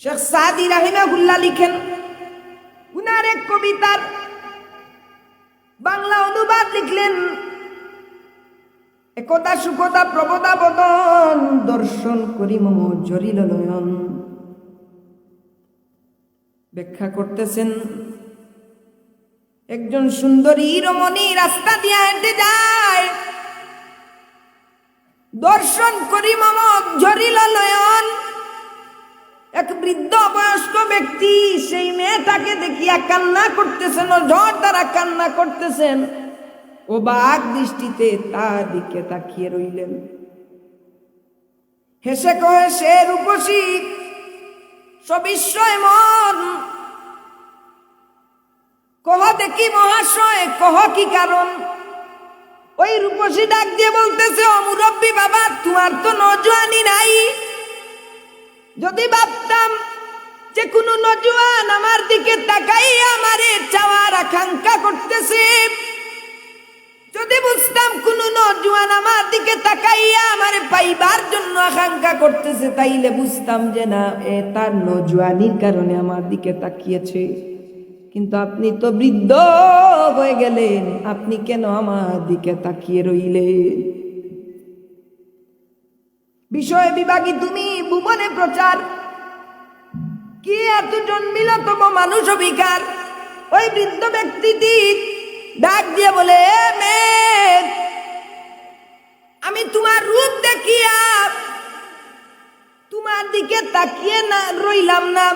শেখ সাদি রাহিমাহুল্লাহ লিখেন, উনার এক কবিতার বাংলা অনুবাদ লিখলেন, একতা সুকতা প্রবতা বদন দর্শন করি মম জরিল নয়ন। ব্যাখ্যা করতেছেন, একজন সুন্দরী রমণী রাস্তা দিয়ে হেঁটে যায়, দর্শন করি মম জরিল নয়ন। এক বৃদ্ধ বয়স্ক ব্যক্তি, সেই মেয়েটাকে দেখিয়া কান্না করতেছেন, ও ঝড় দ্বারা কান্না করতেছেন। ও বাঘ দৃষ্টিতে তার দিকে তাকিয়ে রইলেন। হেসে কহে, সে রূপসী, সবিস্ময় মন। কহ দেখি মহাশয়, কহ কি কারণ? ওই রূপসী ডাক দিয়ে বলতেছে, ও মুরব্বী বাবা, তোমার তো নজওয়ানি নাই। যদি ভাবতাম যে কোনো নজওয়ান আমার দিকে তাকাই আমারে চাওয়ার আকাঙ্ক্ষা করতেছে, যদি বুঝতাম কোন নজওয়ান আমার দিকে তাকাইয়া আমারে পাইবার জন্য আকাঙ্ক্ষা করতেছে, তাইলে বুঝতাম যে না, এ তার নজওয়ানির কারণে আমার দিকে তাকিয়েছে। কিন্তু আপনি তো বৃদ্ধ হয়ে গেলেন, আপনি কেন আমার দিকে তাকিয়ে রইলেন? বিষয় বিভাগী তুমি ভুবনে প্রচার। কি এত জন্মিল তব মানুষ অভিকার? ওই বৃদ্ধ ব্যক্তিটি ডাক দিয়ে বলে "এ মেঘ, আমি তোমার রূপ দেখিয়া তোমার দিকে তাকিয়ে না রইলাম না।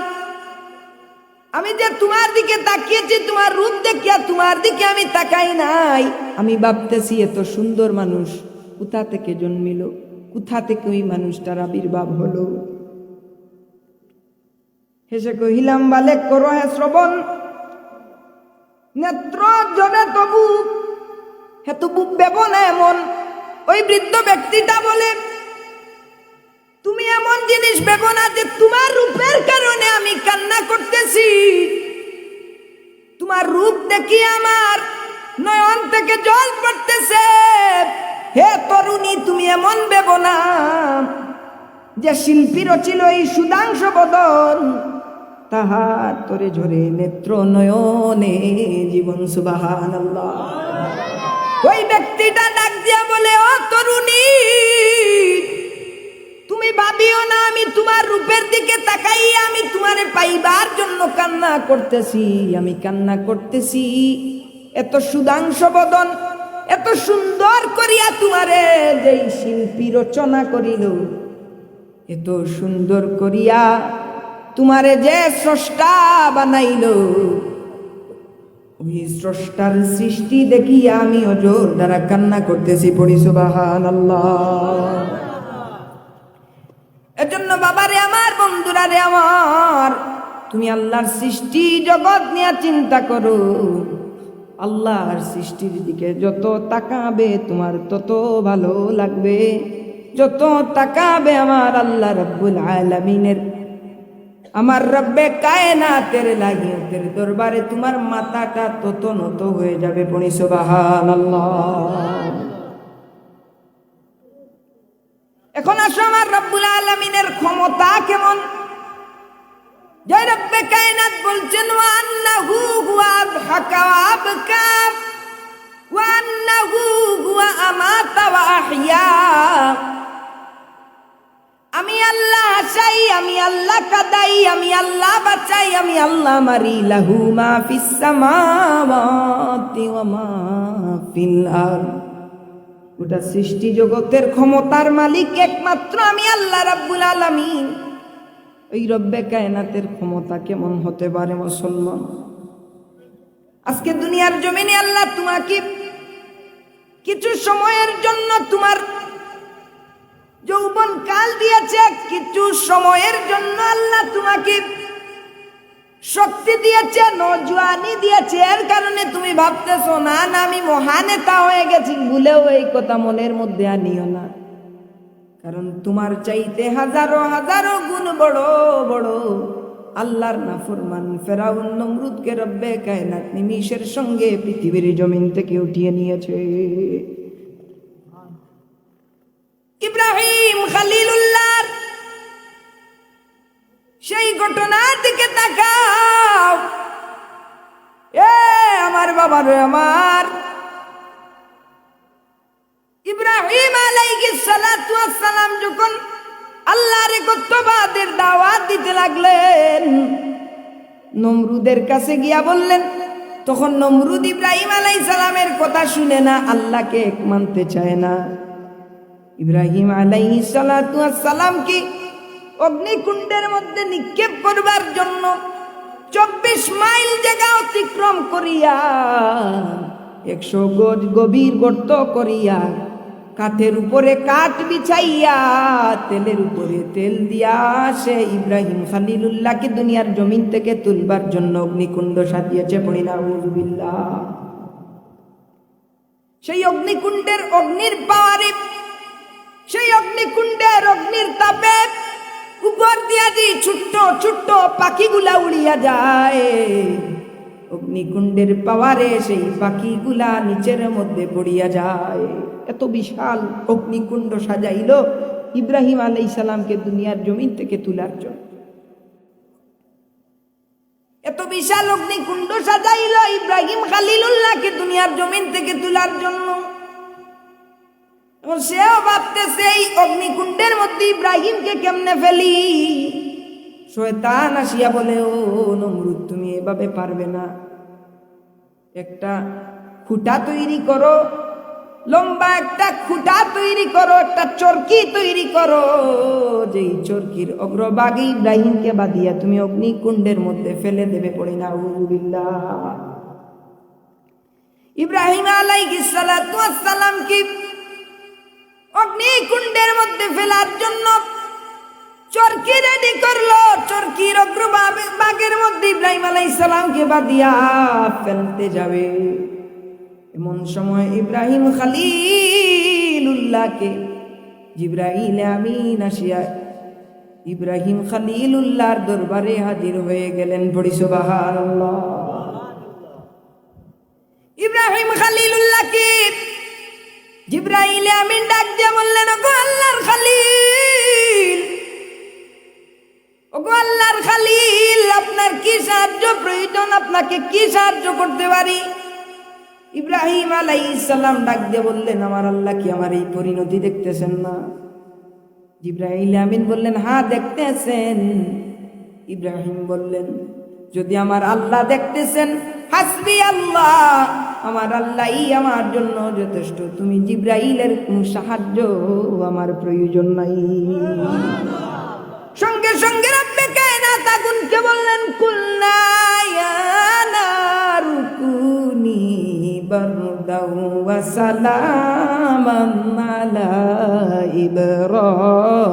আমি যে তোমার দিকে তাকিয়েছি তোমার রূপ দেখিয়া তোমার দিকে আমি তাকাই নাই। আমি ভাবতেছি এত সুন্দর মানুষ কোথা থেকে জন্মিল? কোথা থেকে ওই মানুষটার আবির্ভাব হলো? হেসে কহিলাম, বালে করো হে শ্রবণ। নেত্র জনে তবু, হে তবু না এমন। ওই বৃদ্ধ ব্যক্তিটা বলে, তুমি এমন জিনিস ভেবো না যে তোমার রূপের কারণে আমি কান্না করতেছি। তোমার রূপ দেখি আমার, নয়ন থেকে জল পড়তেছে। হে তরুণী, তুমি এমন ভেবো না যে শিল্পী রচিল এই সুদাংশ বদন। তাহার তোরে ঝরে নেত্র নয়নে, জীবন সুবাহান ওই ব্যক্তিটা ডাক দিয়া বলে, ও তরুণী, তুমি ভাবিও না, আমি তোমার রূপের দিকে তাকাই আমি তোমারে পাইবার জন্য কান্না করতেছি, আমি কান্না করতেছি। এত সুদাংশ বদন, এত সুন্দর করিয়া তোমারে যেই শিল্পী রচনা করিল, এত সুন্দর করিয়া তোমারে যে স্রষ্টা বানাইল। ওই স্রষ্টার সৃষ্টি দেখিয়া আমি অজোর দ্বারা কান্না করতেছি, পড়ি সুবাহান এজন্য বাবারে, আমার বন্ধুরা রে আমার, তুমি আল্লাহর সৃষ্টি জগৎ নিয়ে চিন্তা করো। আল্লাহর সৃষ্টির দিকে যত তাকাবে তোমার তত ভালো লাগবে। যত তাকাবে আমার আল্লাহ রব্বুল আলমিনের। আমার রব্বে কায়নাতের লাগিয়ে তের দরবারে তোমার মাথাটা তত নত হয়ে যাবে পণি সুবাহান এখন আসো আমার রব্বুল আলমিনের ক্ষমতা কেমন? জয় রব্বে কায়নাত বলছেন, ওয়ান্নাহু হুয়া আযহাকা ওয়া আবকা, ওয়ান্নাহু হুয়া আমাতা ওয়া আহইয়া। আমি আল্লাহ হাসাই আমি আল্লাহ কাদাই, আমি আল্লাহ বাঁচাই, আমি আল্লাহ মারি। লাহু মা ফিস ওয়া মা ফিল আরদ। গোটা সৃষ্টি জগতের ক্ষমতার মালিক একমাত্র আমি আল্লাহ রাব্বুল আলামিন। ওই রব্বে কায়নাতের ক্ষমতা কেমন হতে পারে মুসলমান? আজকে দুনিয়ার জমিনে আল্লাহ তোমাকে কিছু সময়ের জন্য তোমার যৌবন কাল দিয়েছে, কিছু সময়ের জন্য আল্লাহ তোমাকে শক্তি দিয়েছে, নজওয়ানি দিয়েছে। এর কারণে তুমি ভাবতেছো, না না, আমি মহানেতা হয়ে গেছি, ভুলেও এই কথা মনের মধ্যে আনিও না। কারণ তোমার চাইতে হাজারো হাজারো গুণ বড় বড়। আল্লাহর নাফরমান ফেরাউন, নমরুদকে রব্বে কায়নাত নিমিষের সঙ্গে পৃথিবীর জমিন থেকে উঠিয়ে নিয়েছে। ইব্রাহিম খালিলুল্লাহ, সেই ঘটনার দিকে তাকাও। এ, আমার বাবা রে, আমার ইব্রাহিম সালাম যখন আল্লাহর কর্তবাদের দাওয়াত দিতে লাগলেন, নমরুদের কাছে গিয়া বললেন, তখন নমরুদ ইব্রাহিম আলাই সালামের কথা শুনে না, আল্লাহকে এক মানতে চায় না। ইব্রাহিম আলাই সালাম কি অগ্নিকুণ্ডের মধ্যে নিক্ষেপ করবার জন্য চব্বিশ মাইল জায়গা অতিক্রম করিয়া, একশো গজ গভীর গর্ত করিয়া কাঠের উপরে কাঠ বিছাইয়া তেলের উপরে তেল দিয়া সে ইব্রাহিম খালিলুল্লাহকে দুনিয়ার জমিন থেকে তুলবার জন্য অগ্নিকুণ্ড সাজিয়েছে পরিণামুবিল্লাহ সেই অগ্নিকুণ্ডের অগ্নির পাওয়ারে, সেই অগ্নিকুণ্ডের অগ্নির তাপে উপর দিয়া যে ছোট্ট ছোট্ট পাখিগুলা উড়িয়া যায়, অগ্নিকুণ্ডের পাওয়ারে সেই পাখিগুলা নিচের মধ্যে পড়িয়া যায়। এত বিশাল অগ্নিকুণ্ড সাজাইল ইব্রাহিম আলাই সালামকে দুনিয়ার জমিন থেকে তোলার জন্য। এত বিশাল অগ্নিকুণ্ড সাজাইল ইব্রাহিম খালিলুল্লাহকে দুনিয়ার জমিন থেকে তোলার জন্য। সেও ভাবতেছে, এই অগ্নিকুণ্ডের মধ্যে ইব্রাহিমকে কেমনে ফেলি? শয়তান আসিয়া বলে, ও নমরুদ, তুমি এভাবে পারবে না। একটা খুঁটা তৈরি করো লম্বা একটা খুঁটা তৈরি করো, একটা চরকি তৈরি করো। যেই চরকির অগ্রভাগে ইব্রাহিমকে বাঁধিয়া তুমি অগ্নিকুণ্ডের মধ্যে ফেলে দেবে পড়ি না ইব্রাহিম আলাইহিস সালাতু ওয়াস সালাম কি অগ্নিকুণ্ডের মধ্যে ফেলার জন্য চরকি রেডি করল। চরকির অগ্রভাগের মধ্যে ইব্রাহিম আলাইহিস সালামকে বাঁধিয়া ফেলতে যাবে। এমন সময় ইব্রাহিম খালিলুল্লাহকে জিব্রাইল আমিন আসিয়া ইব্রাহিম খালিলুল্লাহর দরবারে হাজির হয়ে গেলেন। সুবহানাল্লাহ। ইব্রাহিম খালিলুল্লাহকে জিব্রাইল আমিন ডাক দিয়ে বললেন, ওগো আল্লাহর খালিল, ওগো আল্লাহর খালিল, আপনার কি সাহায্য প্রয়োজন? আপনাকে কি সাহায্য করতে পারি? ইব্রাহিম আলাইহিস সালাম ডাক দিয়ে বললেন, আমার আল্লাহ কি আমার এই পরিণতি দেখতেছেন না? জিব্রাহিল আমিন বললেন হ্যাঁ দেখতেছেন। ইব্রাহিম বললেন, যদি আমার আল্লাহ দেখতেছেন, হাসবি আল্লাহ, আমার আল্লাহই আমার জন্য যথেষ্ট। তুমি জিব্রাইলের কোনো সাহায্য আমার প্রয়োজন নাই। সঙ্গে সঙ্গে রব্বে কায়নাত আগুনকে বললেন বারদাও ওয়া সালামান আলা ইব্রাহিম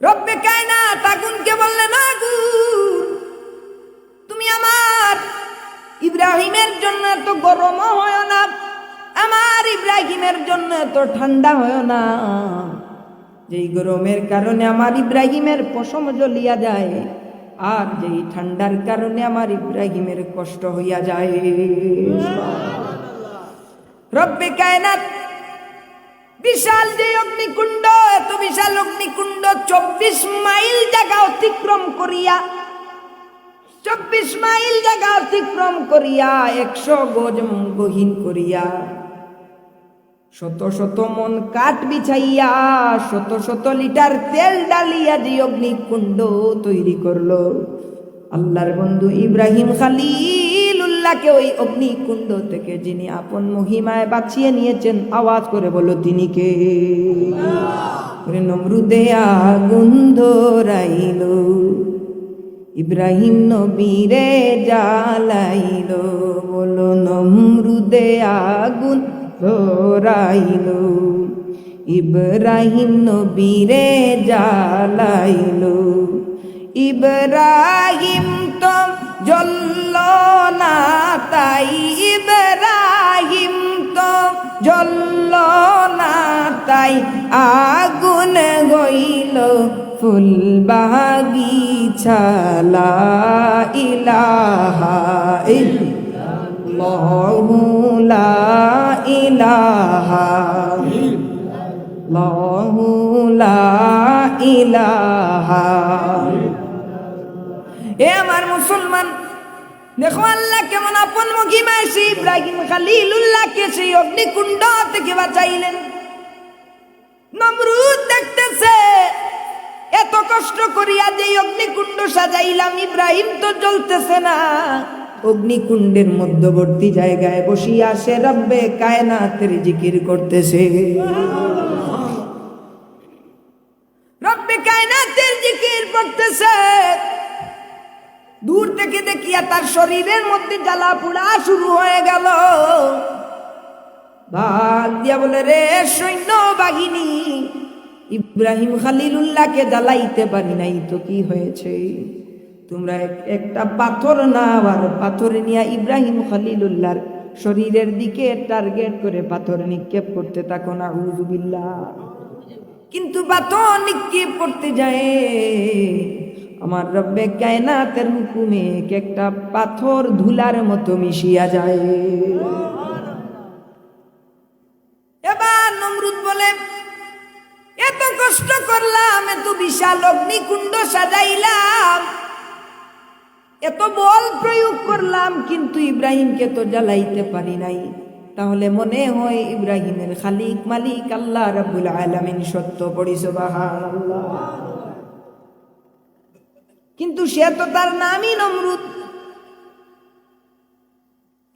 রব্বে কায়নাত আগুনকে বললেন, আগুন, তুমি আমার ইব্রাহিমের জন্য এত গরম হয় না, আমার ইব্রাহিমের জন্য এত ঠান্ডা হয় না। যেই গরমের কারণে আমার ইব্রাহিমের পশম জ্বলিয়া যায়। আর যেই ঠান্ডার কারণে আমার ইব্রাহিমের কষ্ট হইয়া যায়। রব্বে কায়নাত বিশাল যে অগ্নিকুণ্ড এত বিশাল অগ্নিকুণ্ড চব্বিশ মাইল জায়গা অতিক্রম করিয়া চব্বিশ মাইল জায়গা অতিক্রম করিয়া একশো গজ গহীন করিয়া শত শত মন কাঠ বিছাইয়া, শত শত লিটার তেল ডালিয়া যে অগ্নিকুণ্ড তৈরি করল। আল্লাহর বন্ধু ইব্রাহিম খালিলুল্লাহকে ওই অগ্নিকুণ্ড থেকে যিনি আপন মহিমায় বাঁচিয়ে নিয়েছেন, আওয়াজ করে বলো তিনি কে? নমরুদে আগুন ধরাইল। ইব্রাহিম নবীরে জ্বালাইল। বলো নমরুদে আগুন ধরাইল ইব্রাহিম নবীরে জ্বালাইল। ইব্রাহিম তো জল্ল না তাই, ইব্রাহিম তো জল্ল না তাই আগুন গইল, ফুল বাগিছালা ইলাহা ইল্লাল্লাহু, লা ইলাহা ইল্লাল্লাহু এ আমার মুসলমান, দেখো আল্লাহ কেমন আপন মহিমা সেই ইব্রাহিম খালিলুল্লাহকে সেই অগ্নিকুণ্ড থেকে বাঁচাইলেন। নমরুদ দেখতেছে, এত কষ্ট করিয়া যে অগ্নিকুণ্ড সাজাইলাম, ইব্রাহিম তো জ্বলতেছে না। অগ্নিকুণ্ডের মধ্যবর্তী জায়গায় বসিয়া সে রব্বে কায়নাতের জিকির করতেছে। রব্বে কায়নাতের জিকির করতেছে। দূর থেকে দেখিয়া তার শরীরের মধ্যে জ্বালা পোড়া শুরু হয়ে গেল। ভাগ দিয়া বলে, রে সৈন্য বাহিনী ইব্রাহিম খালিলুল্লাহকে জ্বালাইতে পারি নাই তো কি হয়েছে? তোমরা একটা পাথর না আর পাথর নিয়ে ইব্রাহিম খালিলুল্লাহর শরীরের দিকে টার্গেট করে পাথর নিক্ষেপ করতে থাকো না হুজুবিল্লাহ কিন্তু পাথর নিক্ষেপ করতে যায়? আমার রব্বে কায়নাতের হুকুমে এক একটা পাথর ধুলার মতো মিশিয়া যায়। এবার নমরুদ বলে, এত কষ্ট করলাম, এত বিশাল অগ্নিকুণ্ড সাজাইলাম। এত বল প্রয়োগ করলাম, কিন্তু ইব্রাহিমকে তো জ্বালাইতে পারি নাই। তাহলে মনে হয় ইব্রাহিমের খালিক মালিক আল্লাহ রাব্বুল আলামিন সত্য পড়ি, সুবহানাল্লাহ। কিন্তু সে তো তার নামই নমরুদ।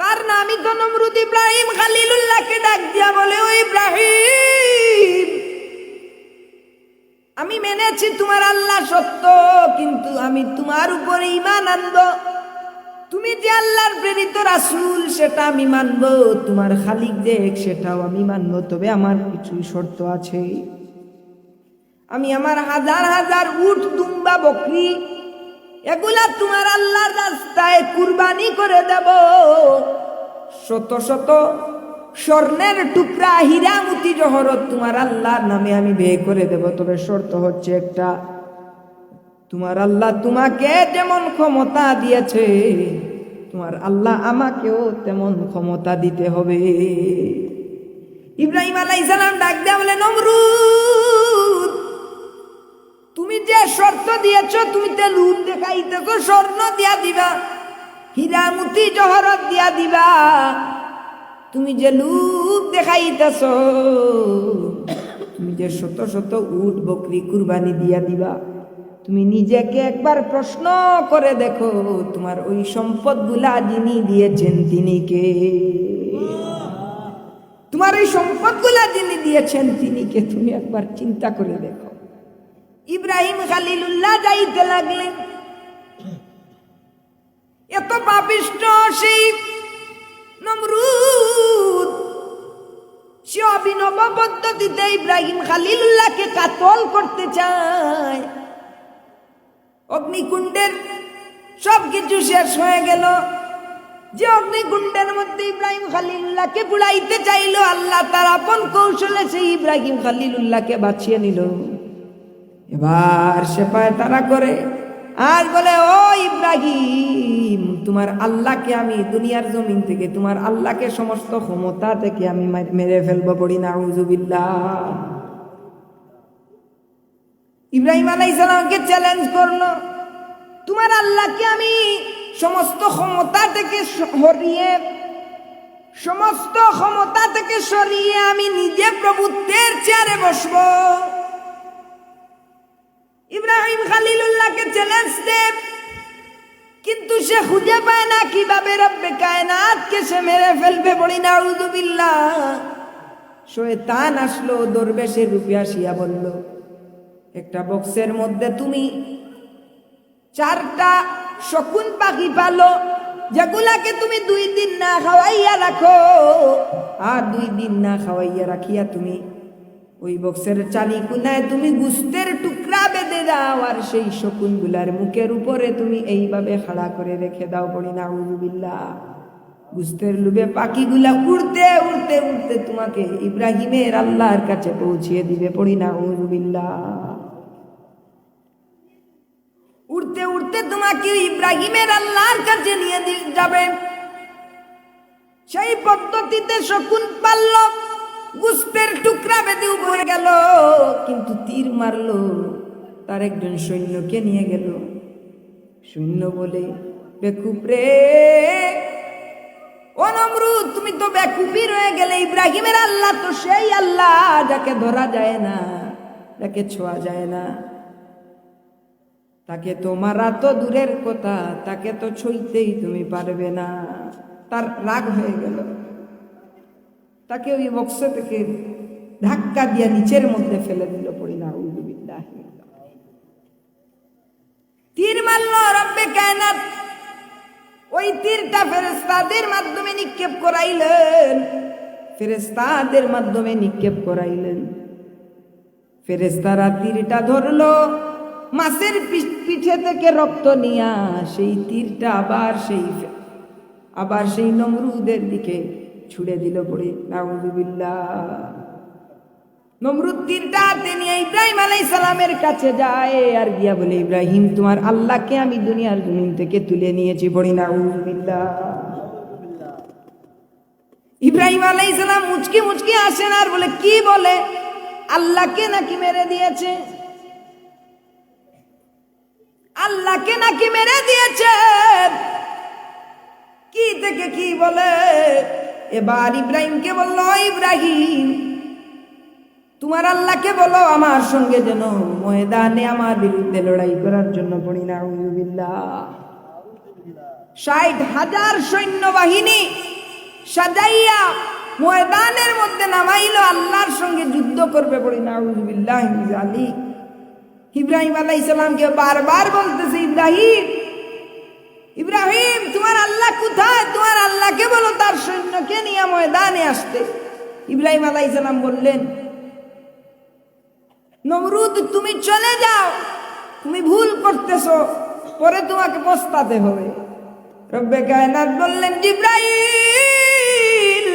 তার নামই তো নমরুদ। ইব্রাহিম খালিলুল্লাহকে ডাক দিয়া বলে, ও ইব্রাহিম, আমি মেনেছি তোমার আল্লাহ সত্য, কিন্তু আমি তোমার উপরে ইমান আনব। তুমি যে আল্লাহর প্রেরিত রাসুল, সেটা আমি মানব। তোমার খালিক যে সেটাও আমি মানব। তবে আমার কিছু শর্ত আছে। আমি আমার হাজার হাজার উট, দুম্বা, বকরি, এগুলা তোমার আল্লাহর রাস্তায় কুরবানি করে দেব। শত শত স্বর্ণের টুকরা হীরামতি জহরত তোমার আল্লাহর নামে আমি বে করে দেব। তবে শর্ত হচ্ছে একটা তোমার আল্লাহ তোমাকে যেমন ক্ষমতা দিয়েছে। তোমার আল্লাহ আমাকেও তেমন ক্ষমতা দিতে হবে। ইব্রাহিম আলাইহিস সালাম ডাক দেয়া বলে, নমরুদ, তুমি যে শর্ত দিয়েছ, তুমি তে লুট দেখাইতেছ, স্বর্ণ দিয়া দিবা, হীরামতি জহরত দিয়া দিবা। তুমি যে লুক দেখাইতেছ, তুমি যে শত শত উট বকরি কুরবানি দিয়া দিবা। তুমি নিজেকে একবার প্রশ্ন করে দেখো, তোমার ওই সম্পদগুলা যিনি দিয়েছেন তিনি কে? তোমার ওই সম্পদগুলা যিনি দিয়েছেন তিনি কে? তুমি একবার চিন্তা করে দেখো। ইব্রাহিম খালিলুল্লাহ যাইতে লাগলেন। এত পাপিষ্ট সেই নমরুদ। সে অভিনব পদ্ধতিতে ইব্রাহিম খালিলুল্লাহকে কাতল করতে চায়। অগ্নিকুণ্ডের সব কিছু শেষ হয়ে গেল। যে অগ্নিকুণ্ডের মধ্যে ইব্রাহিম খালিলুল্লাহকে বুড়াইতে চাইলো, আল্লাহ তার আপন কৌশলে সেই ইব্রাহিম খালিলুল্লাহকে বাঁচিয়ে নিল। এবার সে পায় তারা করে, আর বলে, ও ইব্রাহিম, তোমার আল্লাহকে আমি দুনিয়ার জমিন থেকে, তোমার আল্লাহকে সমস্ত ক্ষমতা থেকে আমি মেরে ফেলব পড়ি না উজুবিল্লাহ ইব্রাহিম আলাই সালামকে চ্যালেঞ্জ করল। তোমার আল্লাহকে আমি সমস্ত ক্ষমতা থেকে সরিয়ে সমস্ত ক্ষমতা থেকে সরিয়ে আমি নিজে প্রভুত্বের চেয়ারে বসবো। ইব্রাহিম খালিলুল্লাহকে চ্যালেঞ্জ দেব, কিন্তু সে খুঁজে পায় না কীভাবে রব্বে কায়নাতকে সে মেরে ফেলবে বলি না উজুবিল্লাহ শয়তান আসলো দরবেশের রূপে আসিয়া বলল একটা বক্সের মধ্যে তুমি চারটা শকুন পাখি পালো, যেগুলাকে তুমি দুই দিন না খাওয়াইয়া রাখো। আর দুই দিন না খাওয়াইয়া রাখিয়া তুমি ওই বক্সের চালি কুনায় তুমি গুস্তের টুকরা বেঁধে দাও, আর সেই শকুনগুলার মুখের উপরে তুমি এইভাবে খাড়া করে রেখে দাও বলি না উজুবিল্লাহ গুস্তের লুবে পাখিগুলা উড়তে উড়তে উড়তে তোমাকে ইব্রাহিমের আল্লাহর কাছে পৌঁছিয়ে দিবে পড়ি না উজুবিল্লাহ উড়তে উড়তে তোমাকে ইব্রাহিমের আল্লাহর কাছে নিয়ে যাবে। সেই পদ্ধতিতে শকুন পারল গুস্তের টুকরা বেঁধে উপরে গেল, কিন্তু তীর মারলো। তার একজন সৈন্যকে নিয়ে গেল। সৈন্য বলে, বেকুব রে, ও তুমি তো বেকুবই রয়ে গেলে। ইব্রাহিমের আল্লাহ তো সেই আল্লাহ, যাকে ধরা যায় না, যাকে ছোঁয়া যায় না। তাকে তো মারা তো দূরের কথা, তাকে তো ছইতেই তুমি পারবে না। তার রাগ হয়ে গেল। তাকে ওই বক্স থেকে ধাক্কা দিয়া নিচের মধ্যে ফেলে দিল পড়ি না তীর মারল রব্বে কায়নাত। ওই তীরটা ফেরেস্তাদের মাধ্যমে নিক্ষেপ করাইলেন। ফেরেস্তাদের মাধ্যমে নিক্ষেপ করাইলেন। ফেরেস্তারা তীরটা ধরলো। মাছের পিঠে থেকে রক্ত নিয়া সেই তীরটা আবার সেই আবার সেই নমরুদের দিকে ছুড়ে দিল পড়ে। নাউজুবিল্লাহ। নমরুদ তীরটা হাতে নিয়ে ইব্রাহিম আলাই সালামের কাছে যায়। আর গিয়া বলে, ইব্রাহিম, তোমার আল্লাহকে আমি দুনিয়ার জমিন থেকে তুলে নিয়েছি পড়ি। নাউজুবিল্লাহ। ইব্রাহিম আলাই সালাম মুচকি মুচকি আসেন আর বলে, কি বলে? আল্লাহকে নাকি মেরে দিয়েছে? আল্লাহকে নাকি মেরে দিয়েছে? কি থেকে কি বলে? এবার ইব্রাহিমকে বলল ইব্রাহিম, তোমার আল্লাহকে বলো, আমার সঙ্গে যেন ময়দানে আমার বিরুদ্ধে লড়াই করার জন্য পড়ি না। ষাট হাজার সৈন্যবাহিনী সাজাইয়া ময়দানের মধ্যে নামাইলো, আল্লাহর সঙ্গে যুদ্ধ করবে পড়ি। না আলী ইব্রাহিম আলাই সালামকে বারবার বলতেছে, ইব্রাহিম ইব্রাহিম, তোমার আল্লাহ কোথায়? তোমার আল্লাহকে বলো, তার সৈন্যকে নিয়ে ময়দানে আসতে। ইব্রাহিম আলাই সালাম বললেন, নমরুদ, তুমি চলে যাও, তুমি ভুল করতেছো, পরে তোমাকে পস্তাতে হবে। রব্বে কায়নাত বললেন ইব্রাহিম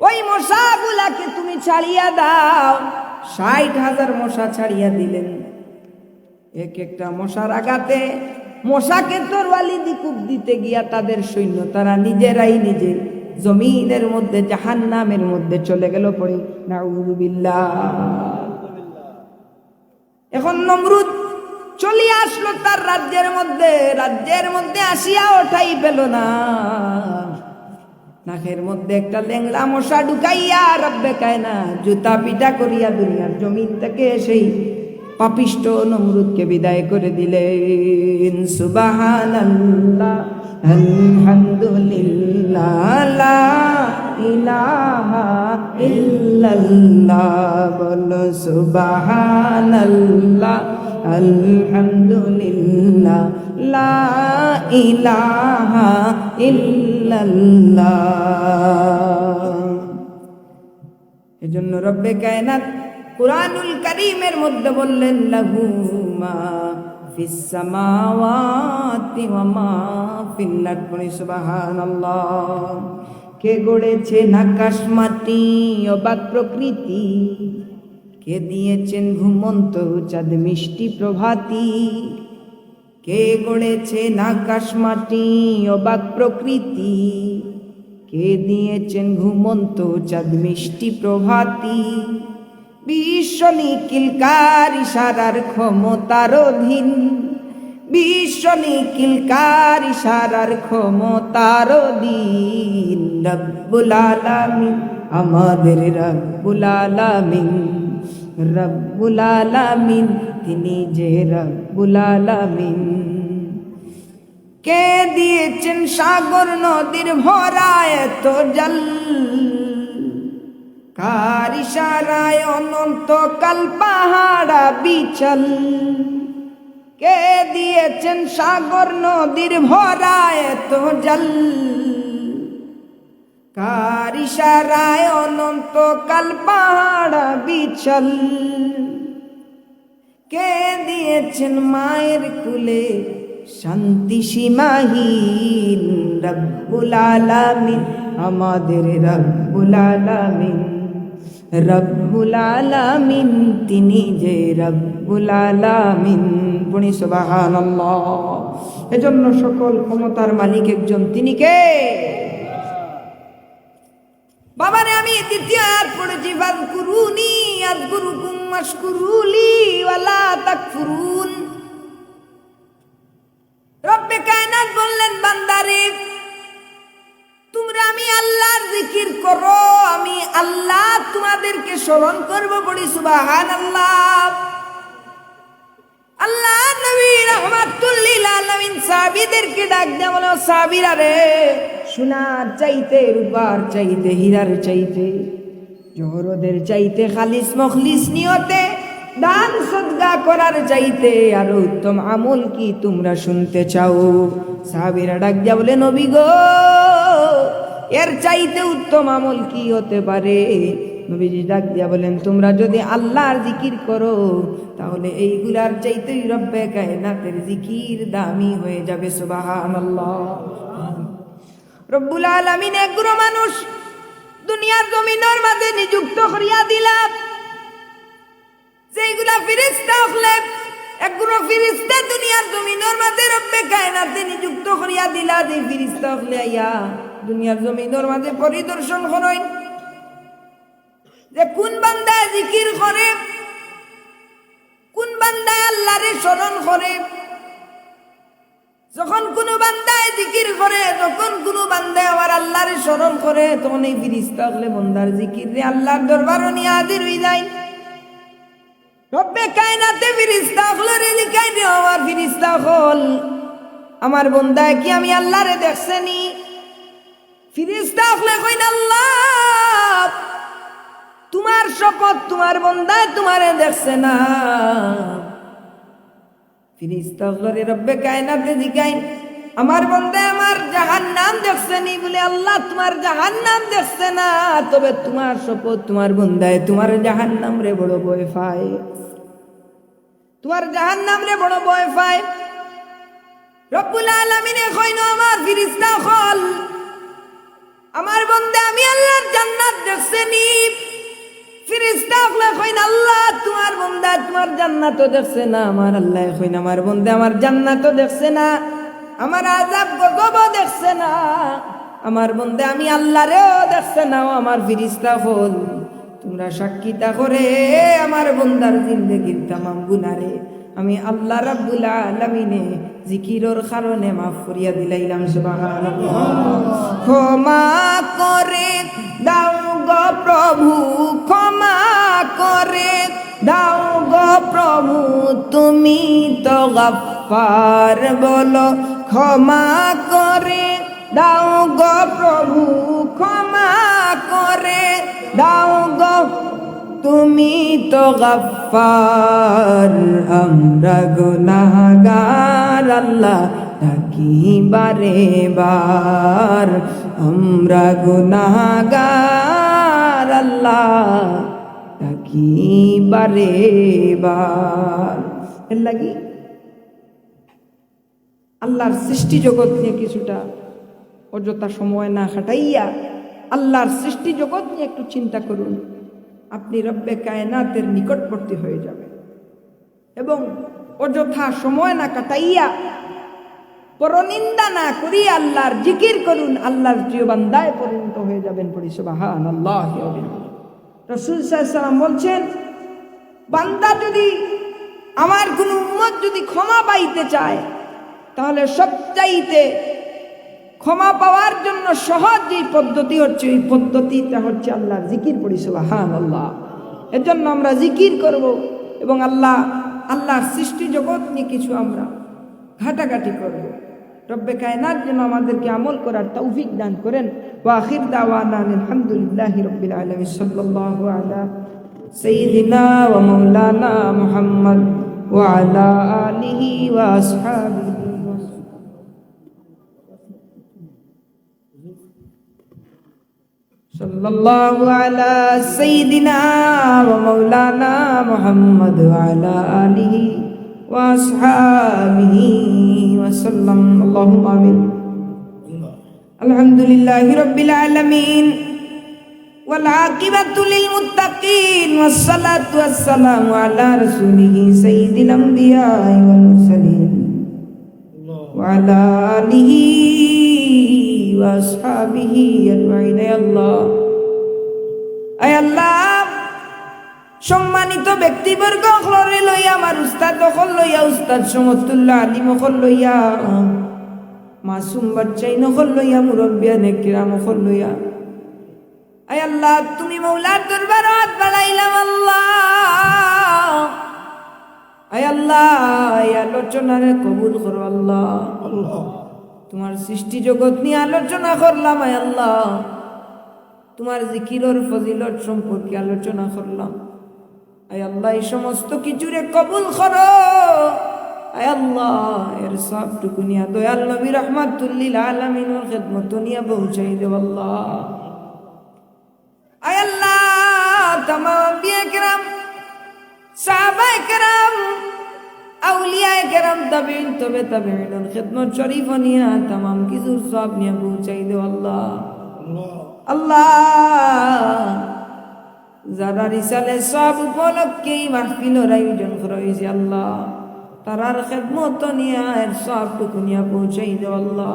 ওই মশাগুলাকে তুমি ছাড়িয়া দাও। ষাট হাজার মশা ছাড়িয়া দিলেন। এক একটা মশার আঘাতে মশাকে তরওয়ালি দিকুপ দিতে গিয়া তাদের সৈন্য, তারা নিজেরাই নিজে জমিনের মধ্যে, জাহান্নামের মধ্যে চলে গেল নাউজুবিল্লাহ। এখন নমরুদ চলিয়ে আসলো তার রাজ্যের মধ্যে রাজ্যের মধ্যে আসিয়া ওঠাই পেল না। নাকের মধ্যে একটা লেংড়া মশা ঢুকাইয়া রব্বে কায় না জুতা পিটা করিয়া দুনিয়ার জমিন থেকে সেই পাপিষ্ট নমরুদকে বিদায় করে দিলেন। সুবাহানাল্লাহ, আলহামদুলিল্লাহ, লা ইলাহা ইল্লাল্লাহ, বলো সুবাহানাল্লাহ। আলহামদুলিল্লাহ, লা ইলাহা ইল্লাল্লাহ। এজন্য রব্বে কায়নাত কুরআনুল কারীমের মধ্যে বললেন, লাহু মা ফিস সামাওয়াতি ওয়া মা ফিল আরদি সুবহানাল্লাহ, কে গড়েছেন আকাশ মাটি, অবাক প্রকৃতি কে দিয়েছেন ঘুমন্ত চাঁদ মিষ্টি প্রভাতি? কে গড়েছেন আকাশ মাটি, অবাক প্রকৃতি? কে দিয়েছেন ঘুমন্ত চাঁদ মিষ্টি প্রভাতি? বিশ্ব নিখিলকার ইশারার ক্ষমতার অধীন বিশ্ব নিখিলকার ইশারার ক্ষমতার অধীন রব্বুল আলামিন, আমাদের রব্বুল আলামিন। রব্বুল আলামিন তিনি যে রব্বুল আলামিন কে দিয়েছেন সাগর নদীর ভরায় তো জল? কার অনন্ত কাল পাহাড়া বিচল? কে দিয়েছেন সাগর নদীর ভরায় তো জল? কার ইশারায় অনন্ত কাল পাহাড়া বিচল কে দিয়েছেন মায়ের কুলে শান্তি সীমাহীন? রব্বুল আলামিন, আমাদের রব্বুল আলামিন। রব্বুল আলামিন, তিনি যে রব্বুল আলামিন। পুনি সুবহানাল্লাহ। এজন্য সকল ক্ষমতার মালিক একজন, তিনি কে? বাবারে, আমি ফাজকুরুনি আযকুরুকুম ওয়াশকুরুলি ওয়ালা তাকফুরুন। রব্বে কায়নাত বললেন, বান্দারে, তোমরা আমি আল্লাহর জিকির করো, আমি আল্লাহ তোমাদেরকে স্মরণ করব বলি সুবাহান আল্লাহ আল্লাহ নবী রহমাতুল্লিল আলামিন সাহাবীদেরকে ডাক দেয়া বলো, সাহাবীরা রে, সোনার চাইতে, রূপার চাইতে, হীরার চাইতে জহরদের চাইতে, খালিস মখলিস নিয়তে, দান সদগা করার চাইতে আর উত্তম আমল কি তোমরা শুনতে চাও? সাহাবীরা ডাক দেয়া বলে, নবী গো, এর চাইতে উত্তম আমল কি হতে পারে? নবীজি ডাক দিয়া বলেন, তোমরা যদি আল্লাহর জিকির করো, তাহলে এইগুলার চাইতেই রব্বে কায়নাতের জিকির দামি হয়ে যাবে, সুবহানাল্লাহ। রব্বুল আলামিন একগুলো মানুষ দুনিয়ার জমিনের মাঝে নিযুক্ত করিয়া দিলাম যেগুলা ফিরিস্তা হলে একগুলো ফিরিস্তা দুনিয়ার জমিনের মাঝে রব্বে কায়নাতে নিযুক্ত করিয়া দিলা। যে ফিরিস্তা হলে আইয়া দুনিয়ার জমিনের মাঝে পরিদর্শন করেন যে কোন বান্দায় জিকির করে, কোন বান্দায় আল্লাহরে স্মরণ করে, যখন কোনো বান্দায় জিকির করে যখন কোনো বান্দায় আমার আল্লাহর স্মরণ করে, তখন এই ফিরিস্তা হলে বন্দার জিকির রে আল্লাহর দরবারও নিয়ে হাজির হয়ে যায়। রব্বে কায়নাতে ফিরিস্তা হলে রে, লিখাই রে আমার ফিরিস্তা হল। আমার বন্দায় কি আমি আল্লাহরে দেখছেনি? ফিরিস্তা হলে কইন আল্লাহ তোমার শপথ তোমার বন্দায় তোমারে দেখছে না। ফিরিস্তা হলে রব্বে কায়নাতে জিগাইন, আমার বন্দায় আমার জাহান নাম দেখছে নি বলে আল্লাহ তোমার জাহান নাম দেখছে না। তবে তোমার শপথ, তোমার বন্দায় তোমার জাহান নাম রে বড় বয় পায়। তোমার জাহান নাম রে বড় বয় পায়। রব্বুল আলামিনে কইন, আমার ফিরিস্তা হল আমার বন্দে আমি আল্লাহর জান্নাত দেখছে নি। আল্লাহ দেখছে না। আমার আল্লাহ দেখছে না। দেখছে না। বন্দে আমি দেখছে না। তোমরা সাক্ষীতা করে আমার বন্দার জিন্দগির তামাম গুনারে। আমি আল্লাহ রাব্বুল আলামিনে জিকিরর কারণে মাফ করিয়া দিলাইলাম, সুবহানাল্লাহ। ক্ষমা করে দাও প্রভু ক্ষমা করে। দাও গো প্রভু, তুমি তো গফফার বলো, ক্ষমা করে। দাও গো প্রভু, ক্ষমা করে। দাও গো, তুমি তো গফার আমরা গুনাহগার, আল্লাহ ডাকি বারে বার। আমরা গুনাহগার। বারে লাগি আল্লাহর সৃষ্টি জগৎ নিয়ে কিছুটা অযথা সময় না খাটাইয়া আল্লাহর সৃষ্টি জগৎ নিয়ে একটু চিন্তা করুন। আপনি রব্বে কায়নাতের নিকটবর্তী হয়ে যাবেন। এবং অযথা সময় না কাটাইয়া পরনিন্দা না করিয়া আল্লাহর জিকির করুন, আল্লাহর প্রিয় বান্দায় পরিণত হয়ে যাবেন পরিসবাহান আল্লাহ রসুল সাল্লাম বলছেন, বান্দা যদি আমার কোন উম্মত যদি ক্ষমা পাইতে চায়, তাহলে সবচাইতে ক্ষমা পাওয়ার জন্য সহজ যে পদ্ধতি হচ্ছে, ওই পদ্ধতিটা হচ্ছে আল্লাহর জিকির পরিষেবা হ্যাঁ আল্লাহ এর জন্য আমরা জিকির করব এবং আল্লাহ, আল্লাহর সৃষ্টি জগৎ নিয়ে কিছু আমরা ঘাটাঘাটি করব। রব্বে কায়নার জন্য আমাদেরকে আমল করার তৌফিক দান করেন ওয়াখির দাওয়ানা আলহামদুলিল্লাহি রব্বিল আলামিন সাল্লাল্লাহু আলা সাইয়্যিদিনা ওয়া মাওলানা মুহাম্মদ ওয়া আলা আলিহি ওয়া আসহাবিহি صلى الله على سيدنا ومولانا محمد وعلى آله وأصحابه وسلم اللهم آمين الحمد لله رب العالمين والعاقبة للمتقين والصلاة والسلام على رسوله سيد الأنبياء والمرسلين وعلى آله وأصحابه أجمعين يا الله أي الله সম্মানিত ব্যক্তিবর্গ হলরে লই আমার উস্তাদ অকল লইয়া উস্তাদ সমতুল্লাহ আলিম অকল লইয়া মাসুম বাচ্চাই নকল লইয়া মুরব্বিয়া নেকিরাম অকল লইয়া। আয় আল্লাহ তুমি মৌলার দরবার হাত বাড়াইলাম আল্লাহ। আয় আল্লাহ আলোচনারে কবুল করো আল্লাহ। তোমার সৃষ্টি জগৎ নিয়ে আলোচনা করলাম আয় আল্লাহ। তোমার জিকিরর ফজিলত সম্পর্কে আলোচনা করলাম। আয় আল্লাহ, এই সমস্ত কিছুরে কবুল করো। আয় আল্লাহ, এর সবটুকু নিয়া দয়াল নবী রহমাতুল্লিল আলমিনের খেদমত নিয়া পৌঁছাই দেব আল্লাহ। আয় আল্লাহ, তামাম বিয়ে কেরাম, সাহাবায়ে কেরাম, আউলিয়ায়ে কেরাম তাবিন তবে তাবিনের খেদমত শরীফ নিয়া তামাম কিছুর সব নিয়া পৌঁছাই দেব আল্লাহ। আল্লাহ যারা রিসালে সব উপলক্ষেই মাহফিলের আয়োজন করা হয়েছে আল্লাহ। তারার খেদমত নিয়া এর সবটুকু নিয়া পৌঁছাই দেব আল্লাহ।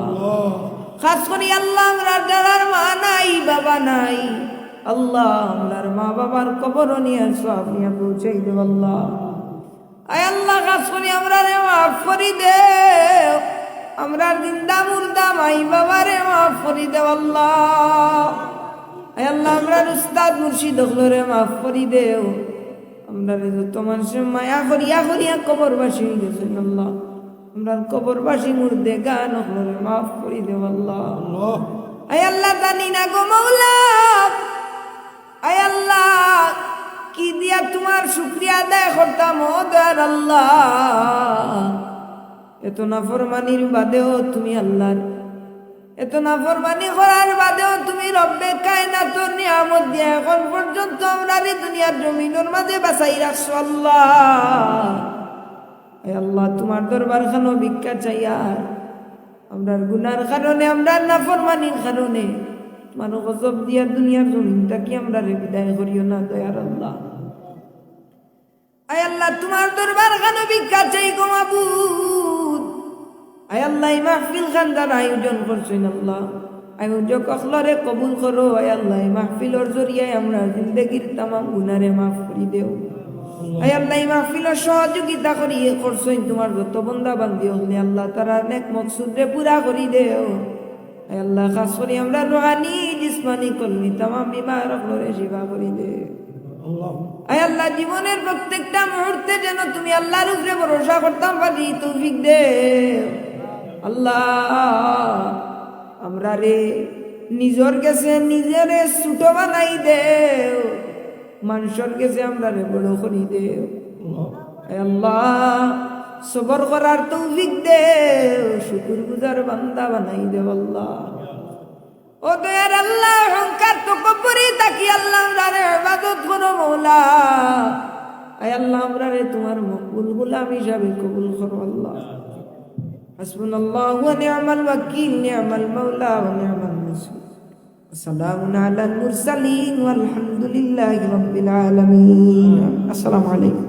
খাস করি আল্লাহ আমরা যারার মা নাই বাবা নাই আল্লাহ আমরার মা বাবার কবর নিয়ে সব নিয়ে পৌঁছাই দেব আল্লাহ। আয় আল্লাহ খাস করি আমরা রে মাফ করি দে আমরা জিন্দা মুর্দা মাই বাবারে মাফ করি দেব আল্লাহ। আল্লাহ আমরা উস্তাদ মুর্শিদ রে মাফ করি দেও। আমরা যত মানুষের মায়া করিয়া করিয়া কবরবাসী হয়ে গেছেন আল্লাহ। আমরা কবরবাসী মুর্দে গান হরে মাফ করি দেব আল্লাহ। আয় আল্লাহ জানি না গো মৌলা। আয় আল্লাহ কি দিয়া তোমার শুক্রিয়া আদায় করতাম ও দয়ার আল্লাহ। এত নাফরমানির বাদেও তুমি আল্লাহর এত নাফরমানি করার বাদেও তুমি রব্বে কায়নাত নিয়ামত দিয়া এখন পর্যন্ত আমরা দুনিয়ার জমিনের মাঝে বাঁচাই রাখছো, আল্লাহ। আল্লাহ, তোমার দরবার খানো ভিক্ষা চাই আর। আমরার গুনার কারণে, আমরা নাফরমানির কারণে। মানুষ গজব দিয়া দুনিয়ার জমিনটা কি আমরা রে বিদায় করিও না, দয়ার আল্লাহ। আয় আল্লাহ, তোমার দরবার খানো ভিক্ষা চাই গো মাবুদ। আয় আল্লাহ মাহফিল খান যারা আয়োজন করছেন আল্লাহ। আয়োজক অখলরে কবুল করো, আয় আল্লাহ মাহফিলর জরিয়ায় আমরা জিন্দগির তামাম গুনারে মাফ করি দেও। আয় আল্লাহ মাহফিলর সহযোগিতা করি করছেন তোমার যত বন্দা বান্ধি হলে আল্লাহ তারা নেক মকসুদে পুরা করি দেও। আয় আল্লাহ, খাস করি আমরা রোহানি, জিসমানি কলমি তামাম বিমার অখলরে সেবা করি দেও। আয় আল্লাহ, জীবনের প্রত্যেকটা মুহূর্তে যেন তুমি আল্লাহর উপরে ভরসা করতাম পারি, তৌফিক দে আল্লাহ, আমরা রে নিজর কাছে নিজেরে ছোট বানাই দে মানুষের কাছে আমরা রে বড় করি দে আল্লাহ, সবর করার তৌফিক দে শুকুর গুজার বান্দা বানাই দে আল্লাহ। ও দয়ার আল্লাহ অহংকার তো কবরি তাকি আল্লাহ রে ইবাদত করো মৌলা। আয় আল্লাহ, আমরা রে তোমার মকবুল গোলাম হিসাবে কবুল করো আল্লাহ। حسبنا الله ونعم الوكيل نعم المولى ونعم النصير وسلام على المرسلين والحمد لله رب العالمين. السلام عليكم.